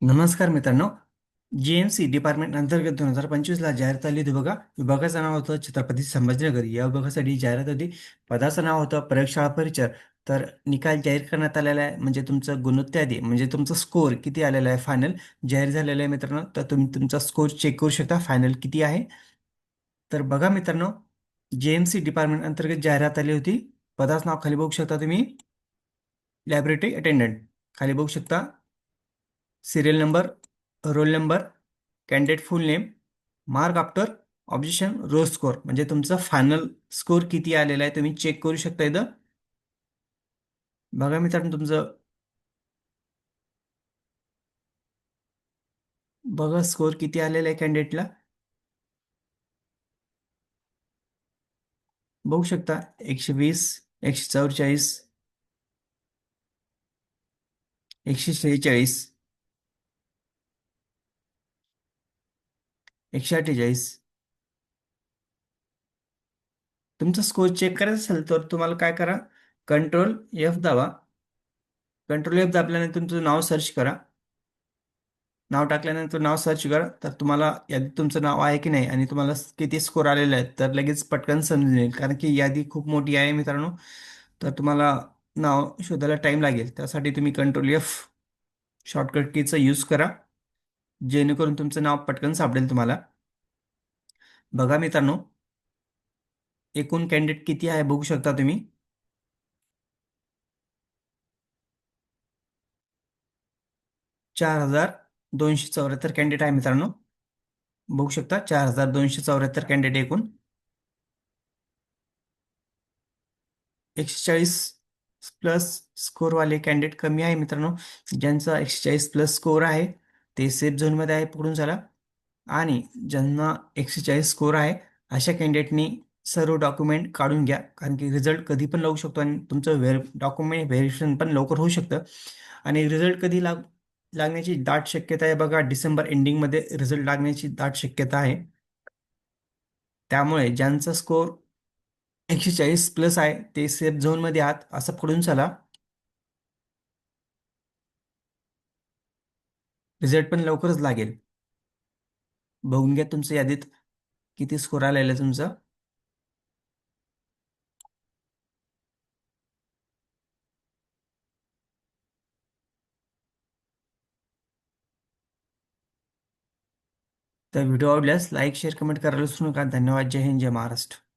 नमस्कार मित्रांनो. G M C department अंतर्गत दोन हजार पंचवीसला जाहिरात आली होती बघा. विभागाचं नाव होतं छत्रपती संभाजीनगर. या विभागासाठी जाहिरात होती. पदाचं नाव होतं प्रयोगशाळा परिचर तर निकाल जाहीर करण्यात आलेला आहे. म्हणजे तुमचं गुणोत्यादी म्हणजे तुमचा स्कोअर किती आलेला आहे? फायनल जाहीर झालेला आहे मित्रांनो. तर तुम्ही तुमचा स्कोअर चेक करू शकता. फायनल किती आहे? तर बघा मित्रांनो. जे एम सी डिपार्टमेंट अंतर्गत जाहिरात आली होती. पदाचं नाव खाली बघू शकता तुम्ही. लॅबोरेटरी अटेंडंट खाली बघू शकता. Serial number roll number candidate full name mark after objection raw score म्हणजे तुमचा फायनल स्कोअर किती आलेला आहे तुम्ही चेक करू शकता इथं. बघा मित्रांनो तुमचं. बघा स्कोअर किती आलेला आहे कॅन्डिडेटला बघू शकता एकशे वीस एकशे चौवेचाळीस एकशे शेहेचाळीस. एकशे अठ्ठेचाळीस. तुमचा स्कोअर चेक करायचा असेल तर तुम्हाला काय करा? कंट्रोल एफ दाबा. कंट्रोल एफ दाबल्यानंतर तुमचं नाव सर्च करा. नाव टाकल्यानंतर नाव सर्च करा. तर तुम्हाला यादीत तुमचं नाव आहे की नाही आणि तुम्हाला किती स्कोअर आलेला आहे तर लगेच पटकन समजून येईल. कारण की यादी खूप मोठी आहे मित्रांनो. तर तुम्हाला नाव शोधायला टाईम लागेल. त्यासाठी तुम्ही कंट्रोल एफ शॉर्टकट कीचा यूज करा. जेणेकरून तुमचं नाव पटकन सापडेल तुम्हाला. बघा मित्रांनो एकूण कॅन्डिडेट किती आहे बघू शकता तुम्ही? चार हजार दोनशे चौऱ्याहत्तर कॅन्डिडेट आहे मित्रांनो. बघू शकता चार हजार दोनशे चौऱ्याहत्तर कॅन्डिडेट एकूण. एकशे चाळीस प्लस स्कोरवाले कॅन्डिडेट कमी आहे मित्रांनो. ज्यांचा एकशे चाळीस प्लस स्कोअर आहे ते सेफ झोनमध्ये आहे पकडून चला. आणि ज्यांना एकशे चाळीस स्कोअर आहे अशा कॅन्डिडेटनी सर्व डॉक्युमेंट काढून घ्या. कारण की रिझल्ट कधी पण लागू शकतो आणि तुमचं व्हेर डॉक्युमेंट व्हेरिफिकेशन पण लवकर होऊ शकतं. आणि रिझल्ट कधी लाग लागण्याची दाट शक्यता आहे बघा. डिसेंबर एंडिंगमध्ये रिझल्ट लागण्याची दाट शक्यता आहे. त्यामुळे ज्यांचा स्कोअर एकशे चाळीस प्लस आहे ते सेफ झोनमध्ये आहात. असं पकडून चला. रिझल्ट पण लवकरच लागेल. बघून घ्या तुमच्या यादीत किती स्कोर आलेला आहे तुमचा. तर व्हिडिओ आवडल्यास लाईक शेअर कमेंट करायला विसरू नका. धन्यवाद. जय हिंद जय महाराष्ट्र.